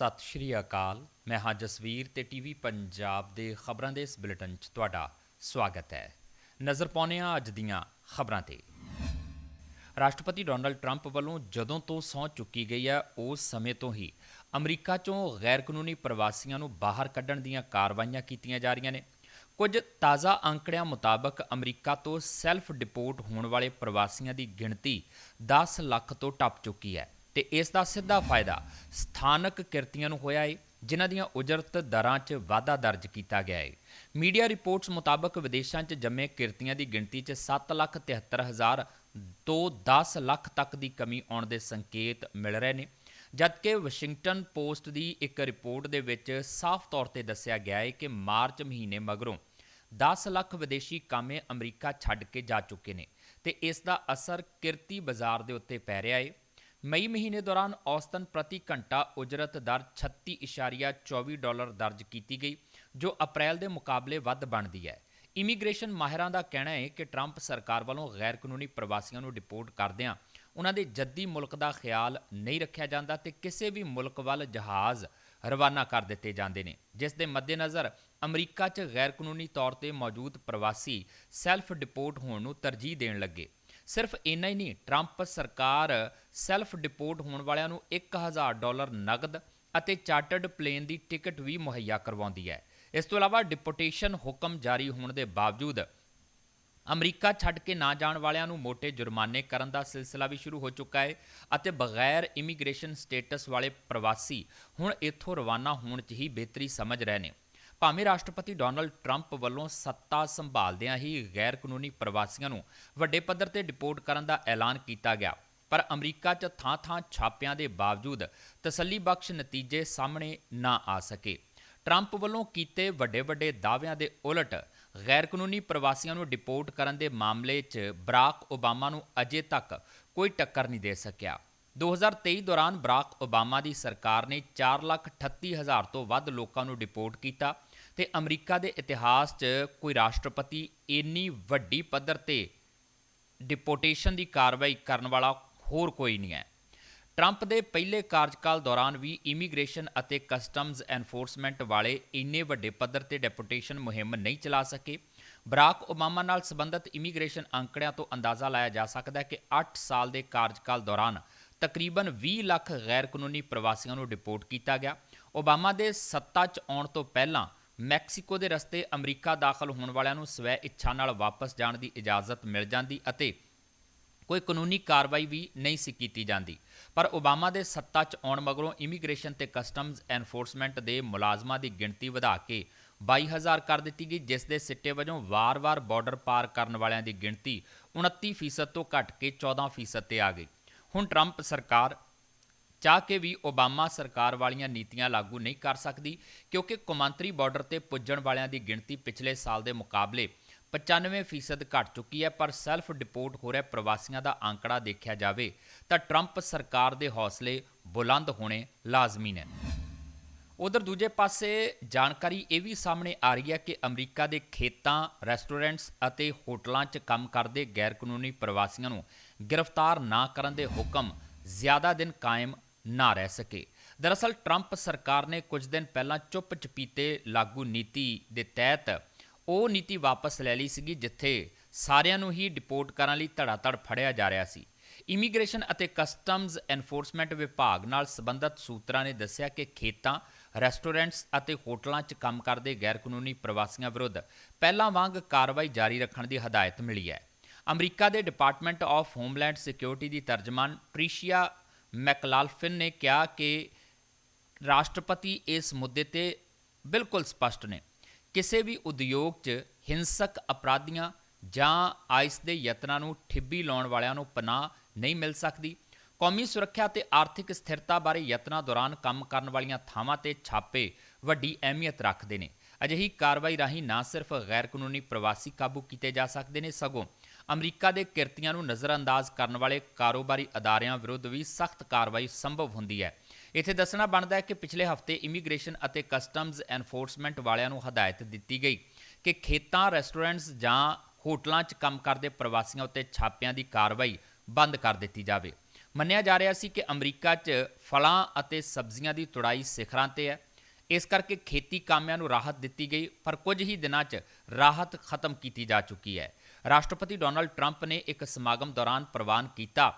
ਸਤਿ ਸ਼੍ਰੀ ਅਕਾਲ। ਮੈਂ ਹਾਂ ਜਸਵੀਰ ਤੇ ਟੀਵੀ ਪੰਜਾਬ ਦੇ ਖਬਰਾਂ ਦੇ ਇਸ ਬੁਲੇਟਿਨ 'ਚ ਤੁਹਾਡਾ ਸਵਾਗਤ ਹੈ। ਨਜ਼ਰ ਪਾਉਂਦੇ ਹਾਂ ਅੱਜ ਦੀਆਂ ਖਬਰਾਂ ਤੇ। ਰਾਸ਼ਟਰਪਤੀ ਡੋਨਲਡ ਟਰੰਪ ਵੱਲੋਂ ਜਦੋਂ ਤੋਂ ਸਹੁੰ ਚੁੱਕੀ ਗਈ ਹੈ, ਉਸ ਸਮੇਂ ਤੋਂ ਹੀ ਅਮਰੀਕਾ 'ਚੋਂ ਗੈਰ ਕਾਨੂੰਨੀ ਪ੍ਰਵਾਸੀਆਂ ਨੂੰ ਬਾਹਰ ਕੱਢਣ ਦੀਆਂ ਕਾਰਵਾਈਆਂ ਕੀਤੀਆਂ ਜਾ ਰਹੀਆਂ ਨੇ। ਕੁਝ ਤਾਜ਼ਾ ਅੰਕੜਿਆਂ ਮੁਤਾਬਕ ਅਮਰੀਕਾ ਤੋਂ ਸੈਲਫ ਡਿਪੋਰਟ ਹੋਣ ਵਾਲੇ ਪ੍ਰਵਾਸੀਆਂ ਦੀ ਗਿਣਤੀ 10 ਲੱਖ ਤੋਂ ਟੱਪ ਚੁੱਕੀ ਹੈ। ਤੇ ਇਸ ਦਾ ਸਿੱਧਾ ਫਾਇਦਾ ਸਥਾਨਕ ਕਿਰਤੀਆਂ ਨੂੰ ਹੋਇਆ ਏ, ਜਿਨ੍ਹਾਂ ਦੀਆਂ ਉਜਰਤ ਦਰਾਂ 'ਚ ਵਾਧਾ ਦਰਜ ਕੀਤਾ ਗਿਆ ਏ। ਮੀਡੀਆ ਰਿਪੋਰਟਸ ਮੁਤਾਬਕ ਵਿਦੇਸ਼ਾਂ 'ਚ ਜੰਮੇ ਕਿਰਤੀਆਂ ਦੀ ਗਿਣਤੀ 'ਚ 7 ਲੱਖ 73 ਹਜ਼ਾਰ ਤੋਂ 10 ਲੱਖ ਤੱਕ ਦੀ ਕਮੀ ਆਉਣ ਦੇ ਸੰਕੇਤ ਮਿਲ ਰਹੇ ਨੇ, ਜਦਕਿ ਵਾਸ਼ਿੰਗਟਨ ਪੋਸਟ ਦੀ ਇੱਕ ਰਿਪੋਰਟ ਦੇ ਵਿੱਚ ਸਾਫ਼ ਤੌਰ ਤੇ ਦੱਸਿਆ ਗਿਆ ਹੈ ਕਿ ਮਾਰਚ ਮਹੀਨੇ ਮਗਰੋਂ 10 ਲੱਖ ਵਿਦੇਸ਼ੀ ਕਾਮੇ ਅਮਰੀਕਾ ਛੱਡ ਕੇ ਜਾ ਚੁੱਕੇ ਨੇ ਤੇ ਇਸ ਦਾ ਅਸਰ ਕਿਰਤੀ ਬਾਜ਼ਾਰ ਦੇ ਉੱਤੇ ਪੈ ਰਿਹਾ ਹੈ ਮਈ ਮਹੀਨੇ ਦੌਰਾਨ ਔਸਤਨ ਪ੍ਰਤੀ ਘੰਟਾ ਉਜਰਤ ਦਰ 36.24 ਡਾਲਰ ਦਰਜ ਕੀਤੀ ਗਈ, ਜੋ ਅਪ੍ਰੈਲ ਦੇ ਮੁਕਾਬਲੇ ਵੱਧ ਬਣਦੀ ਹੈ। ਇਮੀਗ੍ਰੇਸ਼ਨ ਮਾਹਿਰਾਂ ਦਾ ਕਹਿਣਾ ਹੈ ਕਿ ਟਰੰਪ ਸਰਕਾਰ ਵੱਲੋਂ ਗੈਰ ਕਾਨੂੰਨੀ ਪ੍ਰਵਾਸੀਆਂ ਨੂੰ ਡਿਪੋਰਟ ਕਰਦਿਆਂ ਉਹਨਾਂ ਦੇ ਜੱਦੀ ਮੁਲਕ ਦਾ ਖਿਆਲ ਨਹੀਂ ਰੱਖਿਆ ਜਾਂਦਾ ਤੇ ਕਿਸੇ ਵੀ ਮੁਲਕ ਵੱਲ ਜਹਾਜ਼ ਰਵਾਨਾ ਕਰ ਦਿੱਤੇ ਜਾਂਦੇ ਨੇ, ਜਿਸ ਦੇ ਮੱਦੇਨਜ਼ਰ ਅਮਰੀਕਾ 'ਚ ਗੈਰ ਕਾਨੂੰਨੀ ਤੌਰ ਤੇ ਮੌਜੂਦ ਪ੍ਰਵਾਸੀ ਸੈਲਫ ਡਿਪੋਰਟ ਹੋਣ ਨੂੰ ਤਰਜੀਹ ਦੇਣ ਲੱਗੇ। ਸਿਰਫ ਇੰਨਾ ਹੀ ਨਹੀਂ ਟਰੰਪ ਸਰਕਾਰ ਸੈਲਫ ਡਿਪੋਰਟ ਹੋਣ ਵਾਲਿਆਂ ਨੂੰ 1000 ਡਾਲਰ ਨਗਦ ਅਤੇ ਚਾਰਟਰਡ ਪਲੇਨ ਦੀ ਟਿਕਟ ਵੀ ਮੁਹੱਈਆ ਕਰਵਾਉਂਦੀ ਹੈ। ਇਸ ਤੋਂ ਇਲਾਵਾ ਡਿਪੋਰਟੇਸ਼ਨ ਹੁਕਮ ਜਾਰੀ ਹੋਣ ਦੇ ਬਾਵਜੂਦ ਅਮਰੀਕਾ ਛੱਡ ਕੇ ਨਾ ਜਾਣ ਵਾਲਿਆਂ ਨੂੰ ਮੋٹے ਜੁਰਮਾਨੇ ਕਰਨ ਦਾ ਸਿਲਸਿਲਾ ਵੀ ਸ਼ੁਰੂ ਹੋ ਚੁੱਕਾ ਹੈ ਅਤੇ ਬਗੈਰ ਇਮੀਗ੍ਰੇਸ਼ਨ ਸਟੇਟਸ ਵਾਲੇ ਪ੍ਰਵਾਸੀ ਹੁਣ ਇੱਥੋਂ ਰਵਾਨਾ ਹੋਣ 'ਚ ਹੀ ਬਿਹਤਰੀ ਸਮਝ ਰਹੇ ਨੇ। ਭਾਵੇਂ ਰਾਸ਼ਟਰਪਤੀ ਡੋਨਲਡ ਟਰੰਪ ਵੱਲੋਂ ਸੱਤਾ ਸੰਭਾਲਦਿਆਂ ਹੀ ਗੈਰ ਕਾਨੂੰਨੀ ਪ੍ਰਵਾਸੀਆਂ ਨੂੰ ਵੱਡੇ ਪੱਧਰ ਤੇ ਡਿਪੋਰਟ ਕਰਨ ਦਾ ਐਲਾਨ ਕੀਤਾ ਗਿਆ ਪਰ ਅਮਰੀਕਾ 'ਚ ਥਾਂ-ਥਾਂ ਛਾਪਿਆਂ ਦੇ ਬਾਵਜੂਦ ਤਸੱਲੀਬਖਸ਼ ਨਤੀਜੇ ਸਾਹਮਣੇ ਨਾ ਆ ਸਕੇ। ਟਰੰਪ ਵੱਲੋਂ ਕੀਤੇ ਵੱਡੇ-ਵੱਡੇ ਦਾਅਵਿਆਂ ਦੇ ਉਲਟ ਗੈਰ ਕਾਨੂੰਨੀ ਪ੍ਰਵਾਸੀਆਂ ਨੂੰ ਡਿਪੋਰਟ ਕਰਨ ਦੇ ਮਾਮਲੇ 'ਚ ਬਰਾਕ ਓਬਾਮਾ ਨੂੰ ਅਜੇ ਤੱਕ ਕੋਈ ਟੱਕਰ ਨਹੀਂ ਦੇ ਸਕਿਆ। 2023 ਦੌਰਾਨ ਬਰਾਕ ਓਬਾਮਾ ਦੀ ਸਰਕਾਰ ਨੇ 4,38,000 ਤੋਂ ਵੱਧ ਲੋਕਾਂ ਨੂੰ ਡਿਪੋਰਟ ਕੀਤਾ। ਤੇ ਅਮਰੀਕਾ ਦੇ ਇਤਿਹਾਸ 'ਚ ਕੋਈ ਰਾਸ਼ਟਰਪਤੀ ਇੰਨੀ ਵੱਡੀ ਪੱਧਰ ਤੇ ਡਿਪੋਰਟੇਸ਼ਨ ਦੀ ਕਾਰਵਾਈ ਕਰਨ ਵਾਲਾ ਹੋਰ ਕੋਈ ਨਹੀਂ ਹੈ। ਟਰੰਪ ਦੇ ਪਹਿਲੇ ਕਾਰਜਕਾਲ ਦੌਰਾਨ ਵੀ ਇਮੀਗ੍ਰੇਸ਼ਨ ਅਤੇ ਕਸਟਮਜ਼ ਐਨਫੋਰਸਮੈਂਟ ਵਾਲੇ ਇੰਨੇ ਵੱਡੇ ਪੱਧਰ ਤੇ ਡਿਪੋਰਟੇਸ਼ਨ ਮੁਹਿੰਮ ਨਹੀਂ ਚਲਾ ਸਕੇ। ਬਰਾਕ ਓਬਾਮਾ ਨਾਲ ਸੰਬੰਧਿਤ ਇਮੀਗ੍ਰੇਸ਼ਨ ਅੰਕੜਿਆਂ ਤੋਂ ਅੰਦਾਜ਼ਾ ਲਾਇਆ ਜਾ ਸਕਦਾ ਹੈ ਕਿ 8 ਸਾਲ ਦੇ ਕਾਰਜਕਾਲ ਦੌਰਾਨ ਤਕਰੀਬਨ 20 ਲੱਖ ਗੈਰ ਕਾਨੂੰਨੀ ਪ੍ਰਵਾਸੀਆਂ ਨੂੰ ਡਿਪੋਰਟ ਕੀਤਾ ਗਿਆ। ਓਬਾਮਾ ਦੇ ਸੱਤਾ 'ਚ ਆਉਣ ਤੋਂ ਪਹਿਲਾਂ ਮੈਕਸੀਕੋ ਦੇ ਰਸਤੇ ਅਮਰੀਕਾ ਦਾਖਲ ਹੋਣ ਵਾਲਿਆਂ ਨੂੰ ਸਵੈ ਇੱਛਾ ਨਾਲ ਵਾਪਸ ਜਾਣ ਦੀ ਇਜਾਜ਼ਤ ਮਿਲ ਜਾਂਦੀ ਅਤੇ ਕੋਈ ਕਾਨੂੰਨੀ ਕਾਰਵਾਈ ਵੀ ਨਹੀਂ ਸੀ ਕੀਤੀ ਜਾਂਦੀ। ਪਰ ਓਬਾਮਾ ਦੇ ਸੱਤਾ 'ਚ ਆਉਣ ਮਗਰੋਂ ਇਮੀਗ੍ਰੇਸ਼ਨ ਤੇ ਕਸਟਮਜ਼ ਐਨਫੋਰਸਮੈਂਟ ਦੇ ਮੁਲਾਜ਼ਮਾਂ ਦੀ ਗਿਣਤੀ ਵਧਾ ਕੇ 22000 ਕਰ ਦਿੱਤੀ ਗਈ, ਜਿਸ ਦੇ ਸਿੱਟੇ ਵਜੋਂ ਵਾਰ-ਵਾਰ ਬਾਰਡਰ ਪਾਰ ਕਰਨ ਵਾਲਿਆਂ ਦੀ ਗਿਣਤੀ 29% ਤੋਂ ਘਟ ਕੇ 14% ਤੇ ਆ ਗਈ। ਹੁਣ ਟਰੰਪ ਸਰਕਾਰ ਚਾਹ ਕੇ ਵੀ ਓਬਾਮਾ ਸਰਕਾਰ ਵਾਲੀਆਂ ਨੀਤੀਆਂ ਲਾਗੂ ਨਹੀਂ ਕਰ ਸਕਦੀ, ਕਿਉਂਕਿ ਕੌਮਾਂਤਰੀ ਬਾਰਡਰ ਤੇ ਪੁੱਜਣ ਵਾਲਿਆਂ ਦੀ ਗਿਣਤੀ ਪਿਛਲੇ ਸਾਲ ਦੇ ਮੁਕਾਬਲੇ 95% ਘਟ ਚੁੱਕੀ ਹੈ, ਪਰ ਸੈਲਫ ਡਿਪੋਰਟ ਹੋ ਰਿਹਾ ਪ੍ਰਵਾਸੀਆਂ ਦਾ ਅੰਕੜਾ ਦੇਖਿਆ ਜਾਵੇ ਤਾਂ ਟਰੰਪ ਸਰਕਾਰ ਦੇ ਹੌਸਲੇ ਬੁਲੰਦ ਹੋਣੇ ਲਾਜ਼ਮੀ ਨੇ। ਉਧਰ ਦੂਜੇ ਪਾਸੇ ਜਾਣਕਾਰੀ ਇਹ ਵੀ ਸਾਹਮਣੇ ਆ ਰਹੀ ਹੈ ਕਿ ਅਮਰੀਕਾ ਦੇ ਖੇਤਾਂ, ਰੈਸਟੋਰੈਂਟਸ ਅਤੇ ਹੋਟਲਾਂ 'ਚ ਕੰਮ ਕਰਦੇ ਗੈਰ ਕਾਨੂੰਨੀ ਪ੍ਰਵਾਸੀਆਂ ਨੂੰ ਗ੍ਰਿਫਤਾਰ ਨਾ ਕਰਨ ਦੇ ਹੁਕਮ ਜ਼ਿਆਦਾ ਦਿਨ ਕਾਇਮ ਨਾ ਰਹਿ ਸਕੇ। ਦਰਅਸਲ, ਟਰੰਪ ਸਰਕਾਰ ਨੇ ਕੁਝ ਦਿਨ ਪਹਿਲਾਂ ਚੁੱਪ ਚਪੀਤੇ ਲਾਗੂ ਨੀਤੀ ਦੇ ਤਹਿਤ ਉਹ ਨੀਤੀ ਵਾਪਸ ਲੈ ਲਈ ਸੀਗੀ, ਜਿੱਥੇ ਸਾਰਿਆਂ ਨੂੰ ਹੀ ਡਿਪੋਰਟ ਕਰਨ ਲਈ ਧੜਾਧੜ ਫੜਿਆ ਜਾ ਰਿਹਾ ਸੀ। ਇਮੀਗ੍ਰੇਸ਼ਨ ਅਤੇ ਕਸਟਮਜ਼ ਐਨਫੋਰਸਮੈਂਟ ਵਿਭਾਗ ਨਾਲ ਸੰਬੰਧਿਤ ਸੂਤਰਾਂ ਨੇ ਦੱਸਿਆ ਕਿ ਖੇਤਾਂ, ਰੈਸਟੋਰੈਂਟਸ ਅਤੇ ਹੋਟਲਾਂ 'ਚ ਕੰਮ ਕਰਦੇ ਗੈਰ ਕਾਨੂੰਨੀ ਪ੍ਰਵਾਸੀਆਂ ਵਿਰੁੱਧ ਪਹਿਲਾਂ ਵਾਂਗ ਕਾਰਵਾਈ ਜਾਰੀ ਰੱਖਣ ਦੀ ਹਦਾਇਤ ਮਿਲੀ ਹੈ। ਅਮਰੀਕਾ ਦੇ ਡਿਪਾਰਟਮੈਂਟ ਆਫ ਹੋਮਲੈਂਡ ਸਿਕਿਉਰਿਟੀ ਦੀ ਤਰਜਮਾਨ ਟ੍ਰਿਸ਼ੀਆ ਮੈਕਲਾਲਫਿਨ ਨੇ ਕਿਹਾ ਕਿ ਰਾਸ਼ਟਰਪਤੀ ਇਸ ਮੁੱਦੇ ਤੇ ਬਿਲਕੁਲ ਸਪਸ਼ਟ ਨੇ। ਕਿਸੇ ਵੀ ਉਦਯੋਗ 'ਚ ਹਿੰਸਕ ਅਪਰਾਧੀਆਂ ਜਾਂ ਆਈਸ ਦੇ ਯਤਨਾਂ ਨੂੰ ਠਿੱਬੀ ਲਾਉਣ ਵਾਲਿਆਂ ਨੂੰ ਪਨਾਹ ਨਹੀਂ ਮਿਲ ਸਕਦੀ। ਕੌਮੀ ਸੁਰੱਖਿਆ ਤੇ ਆਰਥਿਕ ਸਥਿਰਤਾ ਬਾਰੇ ਯਤਨਾਂ ਦੌਰਾਨ ਕੰਮ ਕਰਨ ਵਾਲੀਆਂ ਥਾਵਾਂ ਤੇ ਛਾਪੇ ਵੱਡੀ ਅਹਿਮੀਅਤ ਰੱਖਦੇ ਨੇ। ਅਜਿਹੀ ਕਾਰਵਾਈ ਰਾਹੀਂ ਨਾ ਸਿਰਫ ਗੈਰ ਕਾਨੂੰਨੀ ਪ੍ਰਵਾਸੀ ਕਾਬੂ ਕੀਤੇ ਜਾ ਸਕਦੇ ਨੇ, ਸਗੋਂ ਅਮਰੀਕਾ ਦੇ ਕਿਰਤੀਆਂ ਨੂੰ ਨਜ਼ਰਅੰਦਾਜ਼ ਕਰਨ ਵਾਲੇ ਕਾਰੋਬਾਰੀ ਅਦਾਰਿਆਂ ਵਿਰੁੱਧ ਵੀ ਸਖਤ ਕਾਰਵਾਈ ਸੰਭਵ ਹੁੰਦੀ ਹੈ। ਇੱਥੇ ਦੱਸਣਾ ਬਣਦਾ ਹੈ ਕਿ ਪਿਛਲੇ ਹਫ਼ਤੇ ਇਮੀਗ੍ਰੇਸ਼ਨ ਅਤੇ ਕਸਟਮਜ਼ ਐਨਫੋਰਸਮੈਂਟ ਵਾਲਿਆਂ ਨੂੰ ਹਦਾਇਤ ਦਿੱਤੀ ਗਈ ਕਿ ਖੇਤਾਂ, ਰੈਸਟੋਰੈਂਟਸ ਜਾਂ ਹੋਟਲਾਂ 'ਚ ਕੰਮ ਕਰਦੇ ਪ੍ਰਵਾਸੀਆਂ ਉੱਤੇ ਛਾਪਿਆਂ ਦੀ ਕਾਰਵਾਈ ਬੰਦ ਕਰ ਦਿੱਤੀ ਜਾਵੇ। ਮੰਨਿਆ ਜਾ ਰਿਹਾ ਸੀ ਕਿ ਅਮਰੀਕਾ 'ਚ ਫਲਾਂ ਅਤੇ ਸਬਜ਼ੀਆਂ ਦੀ ਤੁੜਾਈ ਸਿਖਰਾਂ ਤੇ ਹੈ। ਇਸ ਕਰਕੇ ਖੇਤੀ ਕਾਮਿਆਂ ਨੂੰ ਰਾਹਤ ਦਿੱਤੀ ਗਈ, ਪਰ ਕੁਝ ਹੀ ਦਿਨਾਂ 'ਚ ਰਾਹਤ ਖਤਮ ਕੀਤੀ ਜਾ ਚੁੱਕੀ ਹੈ। ਰਾਸ਼ਟਰਪਤੀ ਡੋਨਾਲਡ ਟਰੰਪ ਨੇ ਇੱਕ ਸਮਾਗਮ ਦੌਰਾਨ ਪ੍ਰਵਾਨ ਕੀਤਾ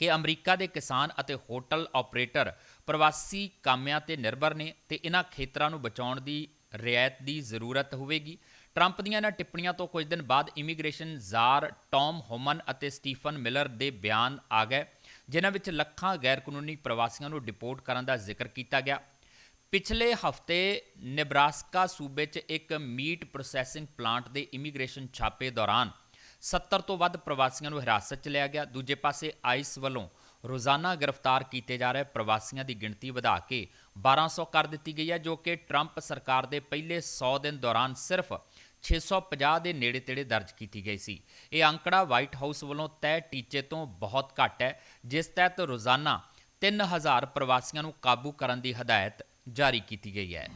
ਕਿ ਅਮਰੀਕਾ ਦੇ ਕਿਸਾਨ ਅਤੇ ਹੋਟਲ ਆਪਰੇਟਰ ਪ੍ਰਵਾਸੀ ਕਾਮਿਆਂ ਤੇ ਨਿਰਭਰ ਨੇ ਤੇ ਇਹਨਾਂ ਖੇਤਰਾਂ ਨੂੰ ਬਚਾਉਣ ਦੀ ਰਿਆਇਤ ਦੀ ਜ਼ਰੂਰਤ ਹੋਵੇਗੀ। ਟਰੰਪ ਦੀਆਂ ਇਹਨਾਂ ਟਿੱਪਣੀਆਂ ਤੋਂ ਕੁਝ ਦਿਨ ਬਾਅਦ ਇਮੀਗ੍ਰੇਸ਼ਨ ਜ਼ਾਰ ਟੌਮ ਹੋਮਨ ਅਤੇ ਸਟੀਫਨ ਮਿਲਰ ਦੇ ਬਿਆਨ ਆ ਗਏ, ਜਿਨ੍ਹਾਂ ਵਿੱਚ ਲੱਖਾਂ ਗੈਰ ਕਾਨੂੰਨੀ ਪ੍ਰਵਾਸੀਆਂ ਨੂੰ ਡਿਪੋਰਟ ਕਰਨ ਦਾ ਜ਼ਿਕਰ ਕੀਤਾ ਗਿਆ। ਪਿਛਲੇ ਹਫ਼ਤੇ ਨਿਬਰਾਸਕਾ ਸੂਬੇ 'ਚ ਇੱਕ ਮੀਟ ਪ੍ਰੋਸੈਸਿੰਗ ਪਲਾਂਟ ਦੇ ਇਮੀਗ੍ਰੇਸ਼ਨ ਛਾਪੇ ਦੌਰਾਨ 70 ਤੋਂ ਵੱਧ ਪ੍ਰਵਾਸੀਆਂ ਨੂੰ ਹਿਰਾਸਤ 'ਚ ਲਿਆ ਗਿਆ। ਦੂਜੇ ਪਾਸੇ ਆਈਸ ਵੱਲੋਂ ਰੋਜ਼ਾਨਾ ਗ੍ਰਿਫਤਾਰ ਕੀਤੇ ਜਾ ਰਹੇ ਪ੍ਰਵਾਸੀਆਂ ਦੀ ਗਿਣਤੀ ਵਧਾ ਕੇ 1200 ਕਰ ਦਿੱਤੀ ਗਈ ਹੈ, ਜੋ ਕਿ ਟਰੰਪ ਸਰਕਾਰ ਦੇ ਪਹਿਲੇ 100 ਦਿਨ ਦੌਰਾਨ ਸਿਰਫ 650 ਦੇ ਨੇੜੇ-ਤੇੜੇ ਦਰਜ ਕੀਤੀ ਗਈ ਸੀ। ਇਹ ਅੰਕੜਾ ਵਾਈਟ ਹਾਊਸ ਵੱਲੋਂ ਤੈਅ ਟੀਚੇ ਤੋਂ ਬਹੁਤ ਘੱਟ ਹੈ, ਜਿਸ ਤਹਿਤ ਰੋਜ਼ਾਨਾ 3000 ਪ੍ਰਵਾਸੀਆਂ ਨੂੰ ਕਾਬੂ ਕਰਨ ਦੀ ਹਦਾਇਤ ਜਾਰੀ ਕੀਤੀ ਗਈ ਹੈ।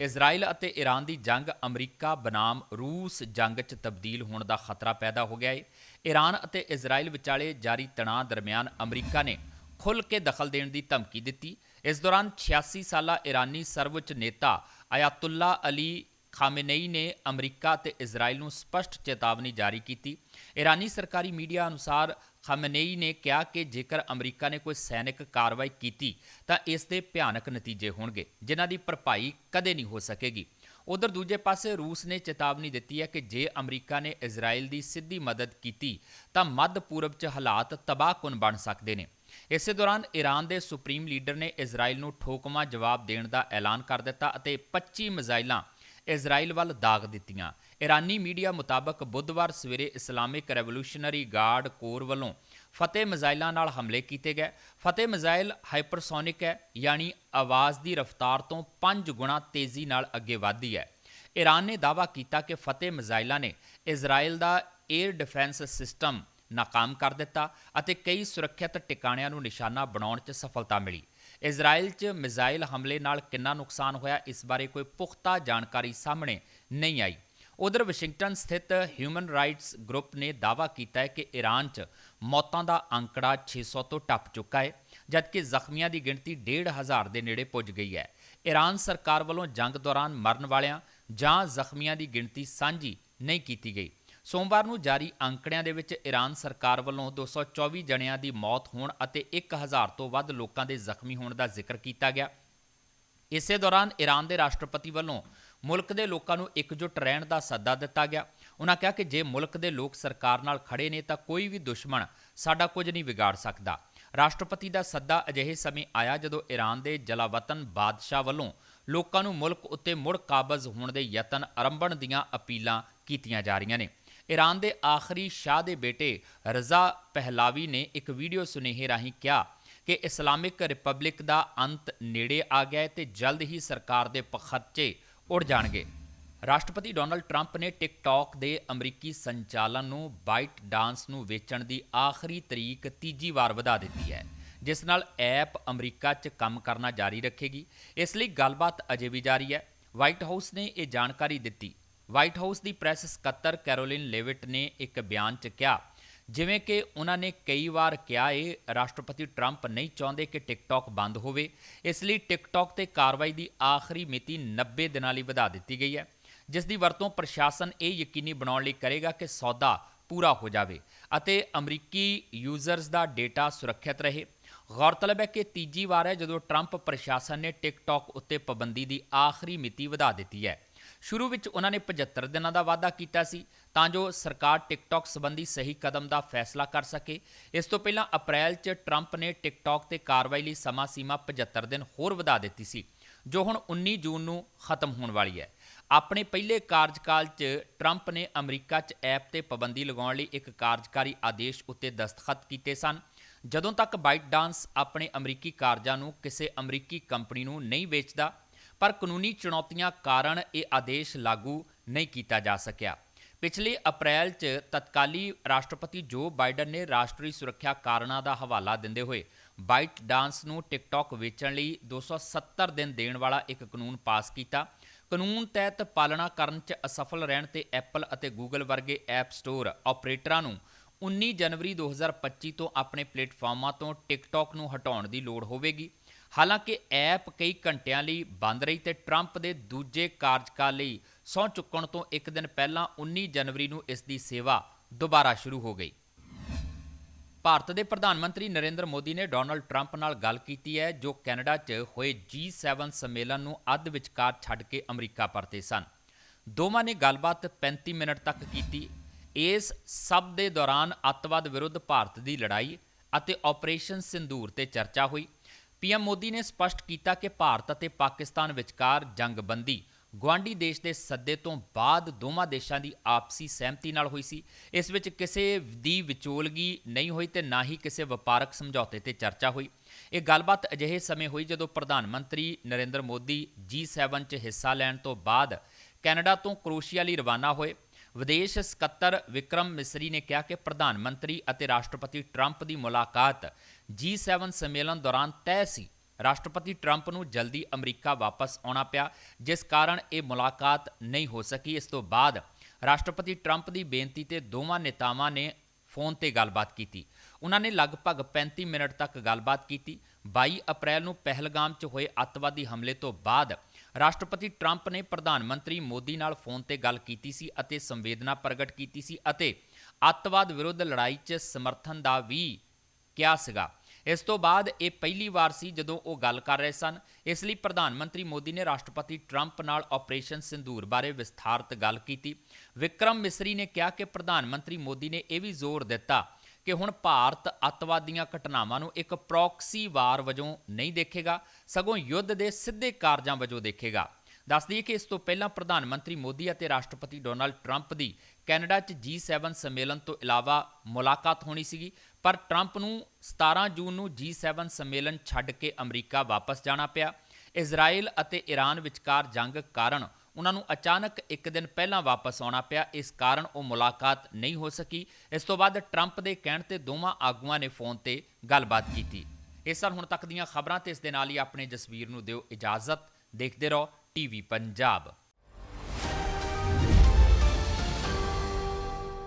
ਇਜ਼ਰਾਈਲ ਅਤੇ ਈਰਾਨ ਦੀ ਜੰਗ ਅਮਰੀਕਾ ਬਨਾਮ ਰੂਸ ਜੰਗ 'ਚ ਤਬਦੀਲ ਹੋਣ ਦਾ ਖਤਰਾ ਪੈਦਾ ਹੋ ਗਿਆ ਹੈ ਈਰਾਨ ਅਤੇ ਇਜ਼ਰਾਈਲ ਵਿਚਾਲੇ ਜਾਰੀ ਤਣਾਅ ਦਰਮਿਆਨ ਅਮਰੀਕਾ ਨੇ ਖੁੱਲ੍ਹ ਕੇ ਦਖਲ ਦੇਣ ਦੀ ਧਮਕੀ ਦਿੱਤੀ। ਇਸ ਦੌਰਾਨ 86 ਸਾਲਾ ਈਰਾਨੀ ਸਰਵਉੱਚ ਨੇਤਾ ਆਇਤੁੱਲਾ ਅਲੀ ਖਾਮੇਨਈ ਨੇ ਅਮਰੀਕਾ ਤੇ ਇਜ਼ਰਾਈਲ ਨੂੰ ਸਪਸ਼ਟ ਚੇਤਾਵਨੀ ਜਾਰੀ ਕੀਤੀ। ਈਰਾਨੀ ਸਰਕਾਰੀ ਮੀਡੀਆ ਅਨੁਸਾਰ ਖਾਮੇਨਈ ਨੇ ਕਿਹਾ ਕਿ ਜੇਕਰ ਅਮਰੀਕਾ ਨੇ ਕੋਈ ਸੈਨਿਕ ਕਾਰਵਾਈ ਕੀਤੀ, ਤਾਂ ਇਸ ਦੇ ਭਿਆਨਕ ਨਤੀਜੇ ਹੋਣਗੇ, ਜਿਨ੍ਹਾਂ ਦੀ ਭਰਪਾਈ ਕਦੇ ਨਹੀਂ ਹੋ ਸਕੇਗੀ। ਉਧਰ ਦੂਜੇ ਪਾਸੇ ਰੂਸ ਨੇ ਚੇਤਾਵਨੀ ਦਿੱਤੀ ਹੈ ਕਿ ਜੇ ਅਮਰੀਕਾ ਨੇ ਇਜ਼ਰਾਈਲ ਦੀ ਸਿੱਧੀ ਮਦਦ ਕੀਤੀ, ਤਾਂ ਮੱਧ ਪੂਰਬ 'ਚ ਹਾਲਾਤ ਤਬਾਹਕੁਨ ਬਣ ਸਕਦੇ ਨੇ। ਇਸੇ ਦੌਰਾਨ ਈਰਾਨ ਦੇ ਸੁਪਰੀਮ ਲੀਡਰ ਨੇ ਇਜ਼ਰਾਈਲ ਨੂੰ ਠੋਕਮਾ ਜਵਾਬ ਦੇਣ ਦਾ ਐਲਾਨ ਕਰ ਦਿੱਤਾ ਅਤੇ 25 ਮਿਜ਼ਾਈਲਾਂ ਇਜ਼ਰਾਈਲ ਵੱਲ ਦਾਗ ਦਿੱਤੀਆਂ। ਇਰਾਨੀ ਮੀਡੀਆ ਮੁਤਾਬਕ ਬੁੱਧਵਾਰ ਸਵੇਰੇ ਇਸਲਾਮਿਕ ਰੈਵੋਲੂਸ਼ਨਰੀ ਗਾਰਡ ਕੋਰ ਵੱਲੋਂ ਫਤਿਹ ਮਿਜ਼ਾਈਲਾਂ ਨਾਲ ਹਮਲੇ ਕੀਤੇ ਗਏ। ਫਤਿਹ ਮਿਜ਼ਾਈਲ ਹਾਈਪਰਸੋਨਿਕ ਹੈ, ਯਾਨੀ ਆਵਾਜ਼ ਦੀ ਰਫ਼ਤਾਰ ਤੋਂ 5 ਗੁਣਾ ਤੇਜ਼ੀ ਨਾਲ ਅੱਗੇ ਵਧਦੀ ਹੈ। ਈਰਾਨ ਨੇ ਦਾਅਵਾ ਕੀਤਾ ਕਿ ਫਤਿਹ ਮਿਜ਼ਾਈਲਾਂ ਨੇ ਇਜ਼ਰਾਈਲ ਦਾ 에ਅਰ ਡਿਫੈਂਸ ਸਿਸਟਮ ਨਾਕਾਮ ਕਰ ਦਿੱਤਾ ਅਤੇ ਕਈ ਸੁਰੱਖਿਅਤ ਟਿਕਾਣਿਆਂ ਨੂੰ ਨਿਸ਼ਾਨਾ ਬਣਾਉਣ 'ਚ ਸਫਲਤਾ ਮਿਲੀ। ਇਜ਼ਰਾਈਲ 'ਚ ਮਿਜ਼ਾਈਲ ਹਮਲੇ ਨਾਲ ਕਿੰਨਾ ਨੁਕਸਾਨ ਹੋਇਆ, ਇਸ ਬਾਰੇ ਕੋਈ ਪੁਖਤਾ ਜਾਣਕਾਰੀ ਸਾਹਮਣੇ ਨਹੀਂ ਆਈ। ਉਧਰ ਵਾਸ਼ਿੰਗਟਨ ਸਥਿਤ ਹਿਊਮਨ ਰਾਈਟਸ ਗਰੁੱਪ ਨੇ ਦਾਅਵਾ ਕੀਤਾ ਹੈ ਕਿ ਈਰਾਨ 'ਚ ਮੌਤਾਂ ਦਾ ਅੰਕੜਾ 600 ਤੋਂ ਟੱਪ ਚੁੱਕਾ ਹੈ, ਜਦਕਿ ਜ਼ਖਮੀਆਂ ਦੀ ਗਿਣਤੀ 1.5 ਦੇ ਨੇੜੇ ਪੁੱਜ ਗਈ ਹੈ। ਈਰਾਨ ਸਰਕਾਰ ਵੱਲੋਂ ਜੰਗ ਦੌਰਾਨ ਮਰਨ ਵਾਲਿਆਂ ਜਾਂ ਜ਼ਖਮੀਆਂ ਦੀ ਗਿਣਤੀ ਸਾਂਝੀ ਨਹੀਂ ਕੀਤੀ ਗਈ। ਸੋਮਵਾਰ ਨੂੰ ਜਾਰੀ ਅੰਕੜਿਆਂ ਦੇ ਵਿੱਚ ਈਰਾਨ ਸਰਕਾਰ ਵੱਲੋਂ 224 ਜਣਿਆਂ ਦੀ ਮੌਤ ਹੋਣ ਅਤੇ 1000 ਤੋਂ ਵੱਧ ਲੋਕਾਂ ਦੇ ਜ਼ਖਮੀ ਹੋਣ ਦਾ ਜ਼ਿਕਰ ਕੀਤਾ ਗਿਆ। ਇਸੇ ਦੌਰਾਨ ਈਰਾਨ ਦੇ ਰਾਸ਼ਟਰਪਤੀ ਵੱਲੋਂ ਮੁਲਕ ਦੇ ਲੋਕਾਂ ਨੂੰ ਇਕਜੁੱਟ ਰਹਿਣ ਦਾ ਸੱਦਾ ਦਿੱਤਾ ਗਿਆ। ਉਹਨਾਂ ਕਿਹਾ ਕਿ ਜੇ ਮੁਲਕ ਦੇ ਲੋਕ ਸਰਕਾਰ ਨਾਲ ਖੜੇ ਨੇ ਤਾਂ ਕੋਈ ਵੀ ਦੁਸ਼ਮਣ ਸਾਡਾ ਕੁਝ ਨਹੀਂ ਵਿਗਾੜ ਸਕਦਾ। ਰਾਸ਼ਟਰਪਤੀ ਦਾ ਸੱਦਾ ਅਜਿਹੇ ਸਮੇਂ ਆਇਆ ਜਦੋਂ ਈਰਾਨ ਦੇ ਜਲਾਵਤਨ ਬਾਦਸ਼ਾਹ ਵੱਲੋਂ ਲੋਕਾਂ ਨੂੰ ਮੁਲਕ ਉੱਤੇ ਮੁੜ ਕਾਬਜ਼ ਹੋਣ ਦੇ ਯਤਨ ਆਰੰਭਣ ਦੀਆਂ ਅਪੀਲਾਂ ਕੀਤੀਆਂ ਜਾ ਰਹੀਆਂ ਨੇ। ਈਰਾਨ ਦੇ ਆਖਰੀ ਸ਼ਾਹ ਦੇ ਬੇਟੇ ਰਜ਼ਾ ਪਹਿਲਾਵੀ ਨੇ ਇੱਕ ਵੀਡੀਓ ਸੁਨੇਹੇ ਰਾਹੀਂ ਕਿਹਾ ਕਿ ਇਸਲਾਮਿਕ ਰਿਪਬਲਿਕ ਦਾ ਅੰਤ ਨੇੜੇ ਆ ਗਿਆ ਹੈ ਤੇ ਜਲਦ ਹੀ ਸਰਕਾਰ ਦੇ ਪਖੱਚੇ ਉੜ ਜਾਣਗੇ। ਰਾਸ਼ਟਰਪਤੀ ਡੋਨਲਡ ਟਰੰਪ ਨੇ ਟਿਕਟੌਕ ਦੇ ਅਮਰੀਕੀ ਸੰਚਾਲਨ ਨੂੰ ਬਾਈਟ ਡਾਂਸ ਨੂੰ ਵੇਚਣ ਦੀ ਆਖਰੀ ਤਰੀਕ ਤੀਜੀ ਵਾਰ ਵਧਾ ਦਿੱਤੀ ਹੈ, ਜਿਸ ਨਾਲ ਐਪ ਅਮਰੀਕਾ 'ਚ ਕੰਮ ਕਰਨਾ ਜਾਰੀ ਰੱਖੇਗੀ। ਇਸ ਲਈ ਗੱਲਬਾਤ ਅਜੇ ਵੀ ਜਾਰੀ ਹੈ। ਵਾਈਟ ਹਾਊਸ ਨੇ ਇਹ ਜਾਣਕਾਰੀ ਦਿੱਤੀ। ਵਾਈਟ ਹਾਊਸ ਦੀ ਪ੍ਰੈਸ ਸਕੱਤਰ ਕੈਰੋਲਿਨ ਲੇਵਿਟ ਨੇ ਇੱਕ ਬਿਆਨ 'ਚ ਕਿਹਾ ਜਿਵੇਂ ਕਿ ਉਹਨਾਂ ਨੇ ਕਈ ਵਾਰ ਕਿਹਾ ਏ, ਰਾਸ਼ਟਰਪਤੀ ਟਰੰਪ ਨਹੀਂ ਚਾਹੁੰਦੇ ਕਿ ਟਿਕਟੌਕ ਬੰਦ ਹੋਵੇ। ਇਸ ਲਈ ਟਿਕਟੌਕ ਤੇ ਕਾਰਵਾਈ ਦੀ ਆਖਰੀ ਮਿਤੀ 90 ਦਿਨਾਂ ਲਈ ਵਧਾ ਦਿੱਤੀ ਗਈ ਹੈ। ਜਿਸ ਦੀ ਵਰਤੋਂ ਪ੍ਰਸ਼ਾਸਨ ਇਹ ਯਕੀਨੀ ਬਣਾਉਣ ਲਈ ਕਰੇਗਾ ਕਿ ਸੌਦਾ ਪੂਰਾ ਹੋ ਜਾਵੇ ਅਤੇ ਅਮਰੀਕੀ ਯੂਜ਼ਰਸ ਦਾ ਡੇਟਾ ਸੁਰੱਖਿਅਤ ਰਹੇ। ਗੌਰਤਲਬ ਹੈ ਕਿ ਤੀਜੀ ਵਾਰ ਹੈ ਜਦੋਂ ਟਰੰਪ ਪ੍ਰਸ਼ਾਸਨ ਨੇ ਟਿਕਟੌਕ ਉੱਤੇ ਪਾਬੰਦੀ ਦੀ ਆਖਰੀ ਮਿਤੀ ਵਧਾ ਦਿੱਤੀ ਹੈ। ਸ਼ੁਰੂ ਵਿੱਚ ਉਹਨਾਂ ਨੇ 75 ਦਿਨਾਂ ਦਾ ਵਾਅਦਾ ਕੀਤਾ ਸੀ ਤਾਂ ਜੋ ਸਰਕਾਰ ਟਿਕਟੌਕ ਸੰਬੰਧੀ ਸਹੀ ਕਦਮ ਦਾ ਫੈਸਲਾ ਕਰ ਸਕੇ। ਇਸ ਤੋਂ ਪਹਿਲਾਂ ਅਪ੍ਰੈਲ 'ਚ ਟਰੰਪ ਨੇ ਟਿਕਟੌਕ ਤੇ ਕਾਰਵਾਈ ਲਈ ਸਮਾਂ ਸੀਮਾ 75 ਦਿਨ ਹੋਰ ਵਧਾ ਦਿੱਤੀ ਸੀ, ਜੋ ਹੁਣ 19 ਜੂਨ ਨੂੰ ਖਤਮ ਹੋਣ ਵਾਲੀ ਹੈ। ਆਪਣੇ ਪਹਿਲੇ ਕਾਰਜਕਾਲ 'ਚ ਟਰੰਪ ਨੇ ਅਮਰੀਕਾ 'ਚ ਐਪ ਤੇ ਪਾਬੰਦੀ ਲਗਾਉਣ ਲਈ ਇੱਕ ਕਾਰਜਕਾਰੀ ਆਦੇਸ਼ ਉੱਤੇ ਦਸਤਖਤ ਕੀਤੇ ਸਨ। ਜਦੋਂ ਤੱਕ ਬਾਈਟ ਡਾਂਸ ਆਪਣੇ ਅਮਰੀਕੀ ਕਾਰਜਾਂ ਨੂੰ ਕਿਸੇ ਅਮਰੀਕੀ ਕੰਪਨੀ ਨੂੰ ਨਹੀਂ ਵੇਚਦਾ ਪਰ ਕਾਨੂੰਨੀ ਚੁਣੌਤੀਆਂ ਕਾਰਨ ਇਹ ਆਦੇਸ਼ ਲਾਗੂ ਨਹੀਂ ਕੀਤਾ ਜਾ ਸਕਿਆ। ਪਿਛਲੇ ਅਪ੍ਰੈਲ 'ਚ ਤਤਕਾਲੀ ਰਾਸ਼ਟਰਪਤੀ ਜੋ ਬਾਈਡਨ ਨੇ ਰਾਸ਼ਟਰੀ ਸੁਰੱਖਿਆ ਕਾਰਨਾਂ ਦਾ ਹਵਾਲਾ ਦਿੰਦੇ ਹੋਏ ਬਾਈਟ ਡਾਂਸ ਨੂੰ ਟਿਕਟੌਕ ਵੇਚਣ ਲਈ 270 ਦਿਨ ਦੇਣ ਵਾਲਾ ਇੱਕ ਕਾਨੂੰਨ ਪਾਸ ਕੀਤਾ। ਕਾਨੂੰਨ ਤਹਿਤ ਪਾਲਣਾ ਕਰਨ 'ਚ ਅਸਫਲ ਰਹਿਣ ਤੇ ਐਪਲ ਅਤੇ ਗੂਗਲ ਵਰਗੇ ਐਪ ਸਟੋਰ ਆਪਰੇਟਰਾਂ ਨੂੰ 19 ਜਨਵਰੀ 2025 ਤੋਂ ਆਪਣੇ ਪਲੇਟਫਾਰਮਾਂ ਤੋਂ ਟਿਕਟੌਕ ਨੂੰ ਹਟਾਉਣ ਦੀ ਲੋੜ ਹੋਵੇਗੀ। ਹਾਲਾਂਕਿ ਐਪ ਕਈ ਘੰਟਿਆਂ ਲਈ ਬੰਦ ਰਹੀ ਤੇ ਟਰੰਪ ਦੇ ਦੂਜੇ ਕਾਰਜਕਾਲ ਲਈ ਸਹੁੰ ਚੁੱਕਣ ਤੋਂ ਇੱਕ ਦਿਨ ਪਹਿਲਾਂ 19 ਜਨਵਰੀ ਨੂੰ ਇਸ ਦੀ ਸੇਵਾ ਦੁਬਾਰਾ ਸ਼ੁਰੂ ਹੋ ਗਈ। ਭਾਰਤ ਦੇ ਪ੍ਰਧਾਨ ਮੰਤਰੀ ਨਰਿੰਦਰ ਮੋਦੀ ਨੇ ਡੋਨਲਡ ਟਰੰਪ ਨਾਲ ਗੱਲ ਕੀਤੀ ਹੈ, ਜੋ ਕੈਨੇਡਾ 'ਚ ਹੋਏ G7 ਸੰਮੇਲਨ ਨੂੰ ਅੱਧ ਵਿਚਕਾਰ ਛੱਡ ਕੇ ਅਮਰੀਕਾ ਪਰਤੇ ਸਨ। ਦੋਵਾਂ ਨੇ ਗੱਲਬਾਤ 35 ਮਿੰਟ ਤੱਕ ਕੀਤੀ। ਇਸ ਸਭ ਦੇ ਦੌਰਾਨ ਅੱਤਵਾਦ ਵਿਰੁੱਧ ਭਾਰਤ ਦੀ ਲੜਾਈ ਅਤੇ ਆਪਰੇਸ਼ਨ ਸਿੰਦੂਰ ਤੇ ਚਰਚਾ ਹੋਈ। ਪੀਐਮ ਮੋਦੀ ਨੇ ਸਪਸ਼ਟ ਕੀਤਾ ਕਿ ਭਾਰਤ ਅਤੇ ਪਾਕਿਸਤਾਨ ਵਿਚਕਾਰ ਜੰਗਬੰਦੀ ਗੁਆਂਢੀ ਦੇਸ਼ ਦੇ ਸੱਦੇ ਤੋਂ ਬਾਅਦ ਦੋਵਾਂ ਦੇਸ਼ਾਂ ਦੀ ਆਪਸੀ ਸਹਿਮਤੀ ਨਾਲ ਹੋਈ ਸੀ। ਇਸ ਵਿੱਚ ਕਿਸੇ ਦੀ ਵਿਚੋਲਗੀ ਨਹੀਂ ਹੋਈ ਤੇ ਨਾ ਹੀ ਕਿਸੇ ਵਪਾਰਕ ਸਮਝੌਤੇ ਤੇ ਚਰਚਾ ਹੋਈ। ਇਹ ਗੱਲਬਾਤ ਅਜਿਹੇ ਸਮੇਂ ਹੋਈ ਜਦੋਂ ਪ੍ਰਧਾਨ ਮੰਤਰੀ ਨਰਿੰਦਰ ਮੋਦੀ G7 'ਚ ਹਿੱਸਾ ਲੈਣ ਤੋਂ ਬਾਅਦ ਕੈਨੇਡਾ ਤੋਂ ਕਰੋਸ਼ੀਆ ਲਈ ਰਵਾਨਾ ਹੋਏ। ਵਿਦੇਸ਼ ਸਕੱਤਰ ਵਿਕਰਮ ਮਿਸਰੀ ਨੇ ਕਿਹਾ ਕਿ ਪ੍ਰਧਾਨ ਮੰਤਰੀ ਅਤੇ ਰਾਸ਼ਟਰਪਤੀ ਟਰੰਪ ਦੀ ਮੁਲਾਕਾਤ G7 ਸੰਮੇਲਨ ਦੌਰਾਨ ਤੈਅ ਸੀ, ਰਾਸ਼ਟਰਪਤੀ ਟਰੰਪ ਨੂੰ ਜਲਦੀ ਅਮਰੀਕਾ ਵਾਪਸ ਆਉਣਾ ਪਿਆ, ਜਿਸ ਕਾਰਨ ਇਹ ਮੁਲਾਕਾਤ ਨਹੀਂ ਹੋ ਸਕੀ। ਇਸ ਤੋਂ ਬਾਅਦ ਰਾਸ਼ਟਰਪਤੀ ਟਰੰਪ ਦੀ ਬੇਨਤੀ ਤੇ ਦੋਵਾਂ ਨੇਤਾਵਾਂ ਨੇ ਫੋਨ ਤੇ ਗੱਲਬਾਤ ਕੀਤੀ। ਉਹਨਾਂ ਨੇ ਲਗਭਗ 35 ਮਿੰਟ ਤੱਕ ਗੱਲਬਾਤ ਕੀਤੀ। 22 ਅਪ੍ਰੈਲ ਨੂੰ ਪਹਿਲਗਾਮ 'ਚ ਹੋਏ ਅੱਤਵਾਦੀ ਹਮਲੇ ਤੋਂ ਬਾਅਦ ਰਾਸ਼ਟਰਪਤੀ ਟਰੰਪ ਨੇ ਪ੍ਰਧਾਨ ਮੰਤਰੀ ਮੋਦੀ ਨਾਲ ਫੋਨ ਤੇ ਗੱਲ ਕੀਤੀ ਸੀ ਅਤੇ ਸੰਵੇਦਨਾ ਪ੍ਰਗਟ ਕੀਤੀ ਸੀ ਅਤੇ ਅੱਤਵਾਦ ਵਿਰੁੱਧ ਲੜਾਈ 'ਚ ਸਮਰਥਨ ਦਾ ਵੀ ਕਿਹਾ ਸੀਗਾ। ਇਸ ਤੋਂ ਬਾਅਦ ਇਹ ਪਹਿਲੀ ਵਾਰ ਸੀ ਜਦੋਂ ਉਹ ਗੱਲ ਕਰ ਰਹੇ ਸਨ। ਇਸ ਲਈ ਪ੍ਰਧਾਨ ਮੰਤਰੀ ਮੋਦੀ ਨੇ ਰਾਸ਼ਟਰਪਤੀ ਟਰੰਪ ਨਾਲ ਆਪਰੇਸ਼ਨ ਸਿੰਦੂਰ ਬਾਰੇ ਵਿਸਥਾਰਤ ਗੱਲ ਕੀਤੀ। ਵਿਕਰਮ ਮਿਸਰੀ ਨੇ ਕਿਹਾ ਕਿ ਪ੍ਰਧਾਨ ਮੰਤਰੀ ਮੋਦੀ ਨੇ ਇਹ ਵੀ ਜ਼ੋਰ ਦਿੱਤਾ ਕਿ ਹੁਣ ਭਾਰਤ ਅੱਤਵਾਦੀਆਂ ਘਟਨਾਵਾਂ ਨੂੰ ਇੱਕ ਪ੍ਰੌਕਸੀ ਵਾਰ ਵਜੋਂ ਨਹੀਂ ਦੇਖੇਗਾ, ਸਗੋਂ ਯੁੱਧ ਦੇ ਸਿੱਧੇ ਕਾਰਜਾਂ ਵਜੋਂ ਦੇਖੇਗਾ। ਦੱਸ ਦਈਏ ਕਿ ਇਸ ਤੋਂ ਪਹਿਲਾਂ ਪ੍ਰਧਾਨ ਮੰਤਰੀ ਮੋਦੀ ਅਤੇ ਰਾਸ਼ਟਰਪਤੀ ਡੋਨਾਲਡ ਟਰੰਪ ਦੀ ਕੈਨੇਡਾ 'ਚ G7 ਸੰਮੇਲਨ ਤੋਂ ਇਲਾਵਾ ਮੁਲਾਕਾਤ ਹੋਣੀ ਸੀਗੀ, ਪਰ ਟਰੰਪ ਨੂੰ 17 ਜੂਨ ਨੂੰ G7 ਸੰਮੇਲਨ ਛੱਡ ਕੇ ਅਮਰੀਕਾ ਵਾਪਸ ਜਾਣਾ ਪਿਆ। ਇਜ਼ਰਾਈਲ ਅਤੇ ਈਰਾਨ ਵਿਚਕਾਰ ਜੰਗ ਕਾਰਨ ਉਹਨਾਂ ਨੂੰ ਅਚਾਨਕ ਇੱਕ ਦਿਨ ਪਹਿਲਾਂ ਵਾਪਸ ਆਉਣਾ ਪਿਆ। ਇਸ ਕਾਰਨ ਉਹ ਮੁਲਾਕਾਤ ਨਹੀਂ ਹੋ ਸਕੀ। ਇਸ ਤੋਂ ਬਾਅਦ ਟਰੰਪ ਦੇ ਕਹਿਣ ਤੇ ਦੋਵਾਂ ਆਗੂਆਂ ਨੇ ਫੋਨ ਤੇ ਗੱਲਬਾਤ ਕੀਤੀ। ਇਸ ਸਨ ਹੁਣ ਤੱਕ ਦੀਆਂ ਖਬਰਾਂ ਤੇ ਇਸ ਦੇ ਨਾਲ ਹੀ ਆਪਣੇ ਜਸਵੀਰ ਨੂੰ ਦਿਓ ਇਜਾਜ਼ਤ। ਦੇਖਦੇ ਰਹੋ ਟੀਵੀ ਪੰਜਾਬ।